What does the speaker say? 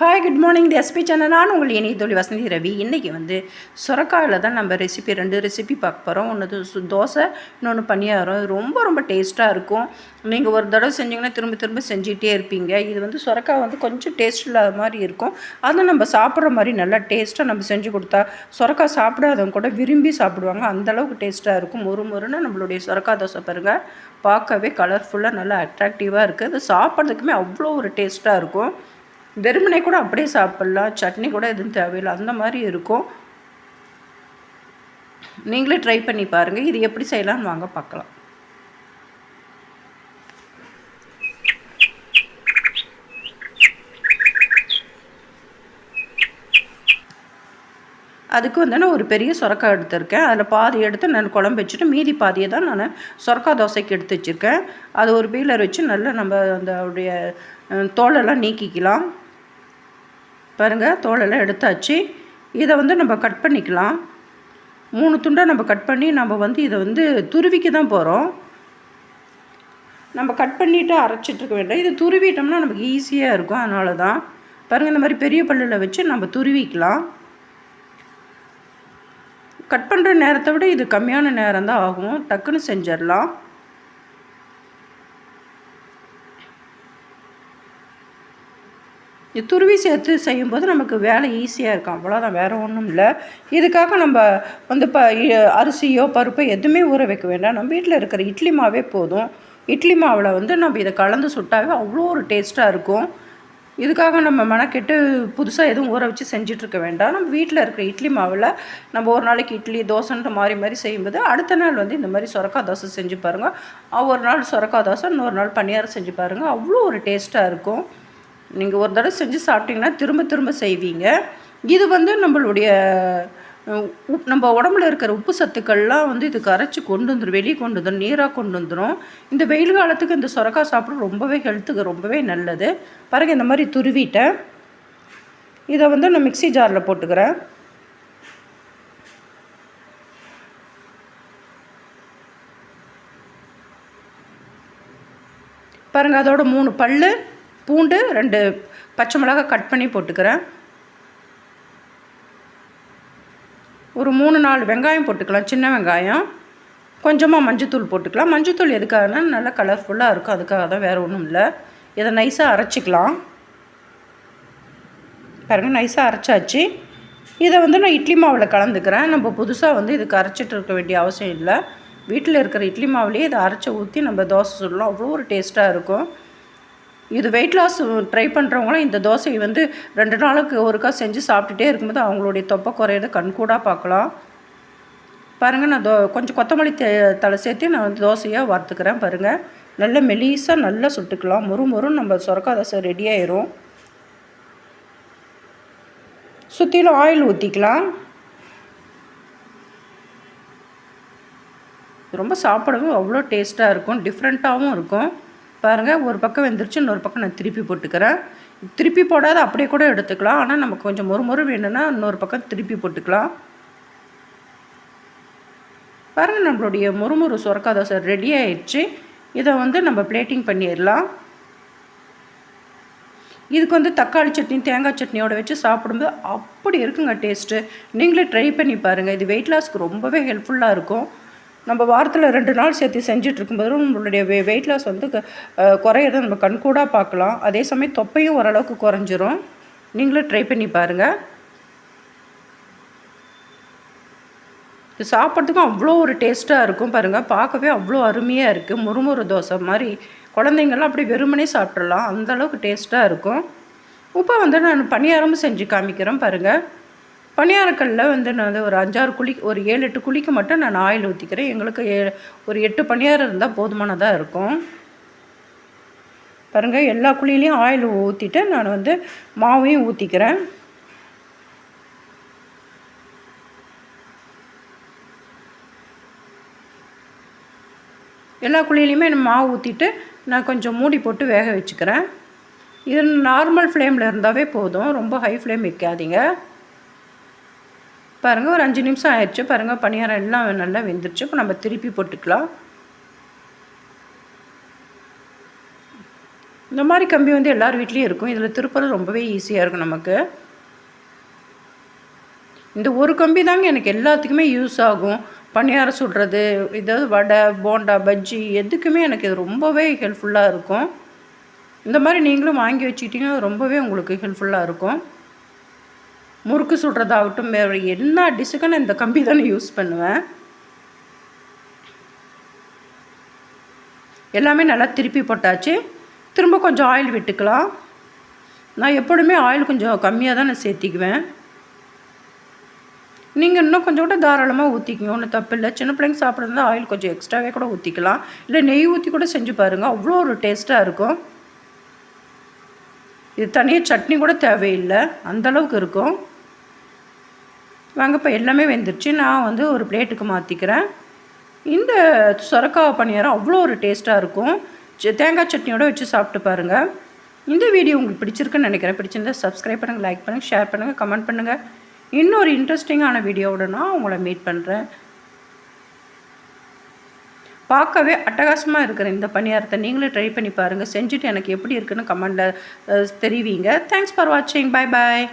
Hi good morning the SP channel நான் உங்கள் இணைய தோழி வசந்தி ரவி. இன்றைக்கி வந்து சுரக்காயில் தான் நம்ம ரெசிபி ரெண்டு ரெசிபி பார்க்க போகிறோம் ஒன்று தோசை இன்னொன்று பணியாரம். இது ரொம்ப ரொம்ப டேஸ்ட்டாக இருக்கும். நீங்கள் ஒரு தடவை செஞ்சிங்கன்னா திரும்ப திரும்ப செஞ்சிகிட்டே இருப்பீங்க. இது வந்து சுரக்காய் வந்து கொஞ்சம் டேஸ்ட் இல்லாத மாதிரி இருக்கும். அதை நம்ம சாப்பிட்ற மாதிரி நல்லா டேஸ்ட்டாக நம்ம செஞ்சு கொடுத்தா சுரக்காய் சாப்பிடாதவங்க கூட விரும்பி சாப்பிடுவாங்க. அந்தளவுக்கு டேஸ்ட்டாக இருக்கும். ஒரு முறைன்னு நம்மளுடைய சுரக்காய் தோசை பாருங்கள் பார்க்கவே கலர்ஃபுல்லாக நல்லா அட்ராக்டிவாக இருக்குது அது சாப்பிட்றதுக்குமே அவ்வளோ ஒரு டேஸ்ட்டாக இருக்கும். வெறுமனே கூட அப்படியே சாப்பிட்லாம் சட்னி கூட எதுவும் தேவையில்லை. அந்த மாதிரி இருக்கும். நீங்களே ட்ரை பண்ணி பாருங்கள் இது எப்படி செய்யலாம்னு வாங்க பார்க்கலாம். அதுக்கு வந்து நான் ஒரு பெரிய சொரக்காய் எடுத்திருக்கேன். அதில் பாதி எடுத்து நான் குழம்பு வச்சுட்டு மீதி பாதியை தான் நான் சொரக்காய் தோசைக்கு எடுத்து வச்சுருக்கேன். அது ஒரு பீலர் வச்சு நல்லா நம்ம அந்த உடைய தோலெல்லாம் நீக்கிக்கலாம். பாருங்கள் தோலெல்லாம் எடுத்தாச்சு. இதை வந்து நம்ம கட் பண்ணிக்கலாம். மூணு துண்டாக நம்ம கட் பண்ணி நம்ம வந்து இதை வந்து துருவிக்க தான் போகிறோம் நம்ம கட் பண்ணிவிட்டு அரைச்சிட்ருக்க வேண்டாம். இது துருவிட்டோம்னா நமக்கு ஈஸியாக இருக்கும் அதனால தான் பாருங்கள் இந்த மாதிரி பெரிய பல்லில் வச்சு நம்ம துருவிக்கலாம். கட் பண்ணுற நேரத்தை விட இது கம்மியான நேரம் தான் ஆகும். டக்குன்னு செஞ்சிடலாம். துருவி சேர்த்து செய்யும்போது நமக்கு வேலை ஈஸியாக இருக்கும். அவ்வளோதான் வேறு ஒன்றும் இல்லை. இதுக்காக நம்ம வந்து ப அரிசியோ பருப்போ எதுவுமே ஊற வைக்க வேண்டாம். நம்ம வீட்டில் இருக்கிற இட்லி மாவே போதும். இட்லி மாவில் வந்து நம்ம இதை கலந்து சுட்டாவே அவ்வளோ ஒரு டேஸ்ட்டாக இருக்கும். இதுக்காக நம்ம மெனக்கெட்டு புதுசாக எதுவும் ஊற வச்சு செஞ்சிட்ருக்க வேண்டாம். நம்ம வீட்டில் இருக்கிற இட்லி மாவில் நம்ம ஒரு நாளைக்கு இட்லி தோசைன்ற மாதிரி மாதிரி செய்யும்போது அடுத்த நாள் வந்து இந்த மாதிரி சுரக்கா தோசை செஞ்சு பாருங்கள் ஒரு நாள் சொரக்கா தோசை இன்னொரு நாள் பணியாரம் செஞ்சு பாருங்கள் அவ்வளோ ஒரு டேஸ்ட்டாக இருக்கும். நீங்கள் ஒரு தடவை செஞ்சு சாப்பிட்டிங்கன்னா திரும்ப திரும்ப செய்வீங்க. இது வந்து நம்மளுடைய நம்ம உடம்புல இருக்கிற உப்பு சத்துக்கள்லாம் வந்து இது கரைச்சி கொண்டு வந்துடும் வெளியே கொண்டு வந்துடும் நீராக கொண்டு வந்துடும் இந்த வெயில் காலத்துக்கு இந்த சுரக்காய் சாப்பிட ரொம்பவே ஹெல்த்துக்கு ரொம்பவே நல்லது. பாருங்கள் இந்த மாதிரி துருவிட்டேன். இதை வந்து நான் மிக்சி ஜாரில் போட்டுக்கிறேன். பாருங்கள் அதோட மூணு பல் பூண்டு ரெண்டு பச்சை மிளகா கட் பண்ணி போட்டுக்கிறேன். ஒரு மூணு நாலு வெங்காயம் போட்டுக்கலாம் சின்ன வெங்காயம். கொஞ்சமாக மஞ்சத்தூள் போட்டுக்கலாம். மஞ்சத்தூள் எதுக்காகனா நல்லா கலர்ஃபுல்லாக இருக்கும். அதுக்காக தான் வேறு ஒன்றும் இல்லை. இதை நைஸாக அரைச்சிக்கலாம். பாருங்கள் நைஸாக அரைச்சாச்சு. இதை வந்து நான் இட்லி மாவில் கலந்துக்கிறேன். நம்ம புதுசாக வந்து இதுக்கு அரைச்சிட்டு இருக்க வேண்டிய அவசியம் இல்லை. வீட்டில் இருக்கிற இட்லி மாவுலேயே இதை அரைச்சி ஊற்றி நம்ம தோசை சுடலாம். அவ்வளோ ஒரு டேஸ்ட்டாக இருக்கும். இது வெயிட் லாஸ் ட்ரை பண்ணுறவங்களாம் இந்த தோசையை வந்து ரெண்டு நாளுக்கு ஒருக்கா செஞ்சு சாப்பிட்டுட்டே இருக்கும்போது அவங்களுடைய தொப்பை குறையிறத கண்கூடாக பார்க்கலாம். பாருங்கள் நான் தோ கொஞ்சம் கொத்தமல்லி தே தலை சேர்த்து நான் வந்து தோசையாக வறுத்துக்கிறேன் பாருங்கள் நல்ல மெலீஸாக நல்லா சுட்டுக்கலாம். மொறு முறுன்னு நம்ம சுரக்கா தோசை ரெடி ஆயிரும். சுற்றிலும் ஆயில் ஊற்றிக்கலாம் ரொம்ப சாப்பிடவும் அவ்வளோ டேஸ்ட்டாக இருக்கும். டிஃப்ரெண்ட்டாகவும் இருக்கும். பாருங்கள் ஒரு பக்கம் வெந்துருச்சு இன்னொரு பக்கம் நான் திருப்பி போட்டுக்கிறேன். திருப்பி போடாத அப்படியே கூட எடுத்துக்கலாம். ஆனால் நமக்கு கொஞ்சம் ஒரு முறை வேணும்னா இன்னொரு பக்கம் திருப்பி போட்டுக்கலாம். பாருங்கள் நம்மளுடைய முறுமுறு சுரக்கா தோசை ரெடி ஆயிடுச்சு. இதை வந்து நம்ம பிளேட்டிங் பண்ணிடலாம். இதுக்கு வந்து தக்காளி சட்னி தேங்காய் சட்னியோட வச்சு சாப்பிடும்போது அப்படி இருக்குங்க டேஸ்ட்டு நீங்களே ட்ரை பண்ணி பாருங்கள் இது வெயிட் லாஸ்க்கு ரொம்பவே ஹெல்ப்ஃபுல்லாக இருக்கும். நம்ம வாரத்தில் ரெண்டு நாள் சேர்த்து செஞ்சுட்டு இருக்கும்போது நம்மளுடைய வெ வெயிட் லாஸ் வந்து குறையிறத நம்ம கண்கூடாக பார்க்கலாம் அதே சமயம் தொப்பையும் ஓரளவுக்கு குறைஞ்சிரும். நீங்களும் ட்ரை பண்ணி பாருங்கள் இது சாப்பிட்றதுக்கும் அவ்வளோ ஒரு டேஸ்ட்டாக இருக்கும் பாருங்கள் பார்க்கவே அவ்வளோ அருமையாக இருக்குது முறுமுறு தோசை மாதிரி. குழந்தைங்கள்லாம் அப்படி வெறுமனே சாப்பிட்றலாம். அந்தளவுக்கு டேஸ்ட்டாக இருக்கும். இப்போ வந்து நான் பணியாரமும் செஞ்சு காமிக்கிறேன் பாருங்கள் பணியாரக்கல்லில் வந்து நான் ஒரு அஞ்சாறு குழி ஒரு ஏழு எட்டு குழிக்கு மட்டும் நான் ஆயில் ஊற்றிக்கிறேன் எங்களுக்கு ஏ ஒரு எட்டு பணியாரம் இருந்தால் போதுமானதாக இருக்கும். பாருங்கள் எல்லா குழியிலையும் ஆயில் ஊற்றிட்டு நான் வந்து மாவையும் ஊற்றிக்கிறேன் எல்லா குழியிலையுமே மாவு ஊற்றிட்டு நான் கொஞ்சம் மூடி போட்டு வேக வச்சுக்கிறேன். இது நார்மல் ஃப்ளேமில் இருந்தாவே போதும். ரொம்ப ஹை ஃப்ளேம் வைக்காதீங்க. பாருங்கள் ஒரு அஞ்சு நிமிஷம் ஆயிடுச்சு. பாருங்கள் பணியாரம் எல்லாம் நல்லா வெந்துருச்சு. இப்போ நம்ம திருப்பி போட்டுக்கலாம். இந்த மாதிரி கம்பி வந்து எல்லார் வீட்லேயும் இருக்கும். இதில் திருப்பறது ரொம்பவே ஈஸியாக இருக்கும் நமக்கு. இந்த ஒரு கம்பி தாங்க எனக்கு எல்லாத்துக்குமே யூஸ் ஆகும். பணியாரம் சுடுறது ஏதாவது வடை போண்டா பஜ்ஜி எதுக்குமே எனக்கு இது ரொம்பவே ஹெல்ப்ஃபுல்லாக இருக்கும். இந்த மாதிரி நீங்களும் வாங்கி வச்சுக்கிட்டிங்கன்னா ரொம்பவே உங்களுக்கு ஹெல்ப்ஃபுல்லாக இருக்கும். முறுக்கு சுடுறதாகட்டும் வேறு என்ன டிஷ்ஷுக்கும் நான் இந்த கம்பி தானே யூஸ் பண்ணுவேன். எல்லாமே நல்லா திருப்பி போட்டாச்சு. திரும்ப கொஞ்சம் ஆயில் விட்டுக்கலாம். நான் எப்பொழுதுமே ஆயில் கொஞ்சம் கம்மியாக தான் நான் சேர்த்திக்குவேன். நீங்கள் இன்னும் கொஞ்சம் கூட தாராளமாக ஊற்றிக்கிங்க ஒன்றும் தப்பு இல்லை. சின்ன பிள்ளைங்க சாப்பிட்றது ஆயில் கொஞ்சம் எக்ஸ்ட்ராவே கூட ஊற்றிக்கலாம் இல்லை நெய் ஊற்றி கூட செஞ்சு பாருங்கள் அவ்வளோ ஒரு டேஸ்ட்டாக இருக்கும். இது தனியாக சட்னி கூட தேவையில்லை அந்தளவுக்கு இருக்கும். வாங்க இப்போ எல்லாமே வெந்துருச்சு. நான் வந்து ஒரு பிளேட்டுக்கு மாற்றிக்கிறேன் இந்த சொரக்காவை பணியாரம் அவ்வளோ ஒரு டேஸ்ட்டாக இருக்கும். தேங்காய் சட்னியோடு வச்சு சாப்பிட்டு பாருங்கள் இந்த வீடியோ உங்களுக்கு பிடிச்சிருக்குன்னு நினைக்கிறேன். பிடிச்சிருந்தா சப்ஸ்கிரைப் பண்ணுங்கள் லைக் பண்ணுங்கள் ஷேர் பண்ணுங்கள் கமெண்ட் பண்ணுங்கள் இன்னொரு இன்ட்ரெஸ்டிங்கான வீடியோவோட நான் உங்களை மீட் பண்ணுறேன் பார்க்கவே அட்டகாசமாக இருக்கிற இந்த பணியாரத்தை நீங்களே ட்ரை பண்ணி பாருங்கள் செஞ்சுட்டு எனக்கு எப்படி இருக்குன்னு கமெண்டில் தெரிவிங்க. தேங்க்ஸ் ஃபார் வாட்சிங் பாய் பாய்